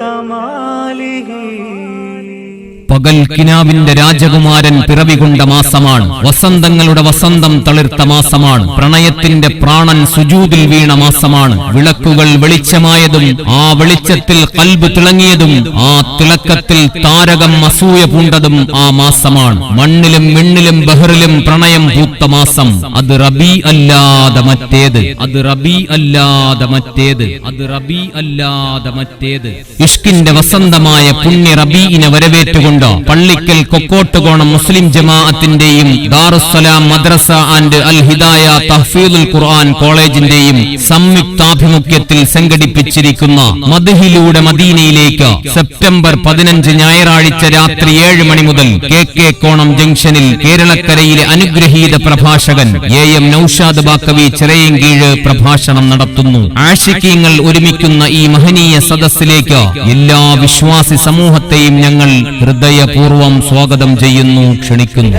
कमाल ही। പകൽ കിനാവിന്റെ രാജകുമാരൻ പിറവികൊണ്ട മാസമാണ്. വസന്തങ്ങളുടെ വസന്തം തളിർത്ത മാസമാണ്. പ്രണയത്തിന്റെ പ്രാണൻ സുജൂതിൽ വീണ മാസമാണ്. വിളക്കുകൾ വെളിച്ചമായതും ആ വെളിച്ചത്തിൽ കൽബ് തിളങ്ങിയതും ആ തിളക്കത്തിൽ താരകം അസൂയ പൂണ്ടതും ആ മാസമാണ്. മണ്ണിലും മിണ്ണിലും ബഹറിലും പ്രണയം പൂത്ത മാസം. അത് റബി അല്ലാതെ മറ്റേത്. അത് റബി അല്ലാതെ മറ്റേത്. അത് റബി അല്ലാതെ മറ്റേത്. ഇഷ്കിന്റെ വസന്തമായ പുണ്യ റബീഇനെ വരവേറ്റുകൊണ്ട് പള്ളിക്കൽ കൊക്കോട്ടുകോണം മുസ്ലിം ജമാഅത്തിന്റെയും ദാറുസ്സലാം മദ്രസ ആൻഡ് അൽ ഹിദായ തഹ്ഫീദുൽ ഖുർആൻ കോളേജിന്റെയും സംയുക്താഭിമുഖ്യത്തിൽ സംഘടിപ്പിച്ചിരിക്കുന്ന മദ്ഹിലൂടെ മദീനയിലേക്ക് സെപ്റ്റംബർ പതിനഞ്ച് ഞായറാഴ്ച രാത്രി ഏഴ് മണി മുതൽ കെ കെ കോണം ജംഗ്ഷനിൽ കേരളക്കരയിലെ അനുഗ്രഹീത പ്രഭാഷകൻ എ എം നൌഷാദ് ബാക്കവി ചിറയൻകീഴ് പ്രഭാഷണം നടത്തുന്നു. ആഷിക്കീങ്ങൾ ഒരുമിക്കുന്ന ഈ മഹനീയ സദസ്സിലേക്ക് എല്ലാ വിശ്വാസി സമൂഹത്തെയും ഞങ്ങൾ ഹൃദയപൂർവം സ്വാഗതം ചെയ്യുന്നു ക്ഷണിക്കുന്നു.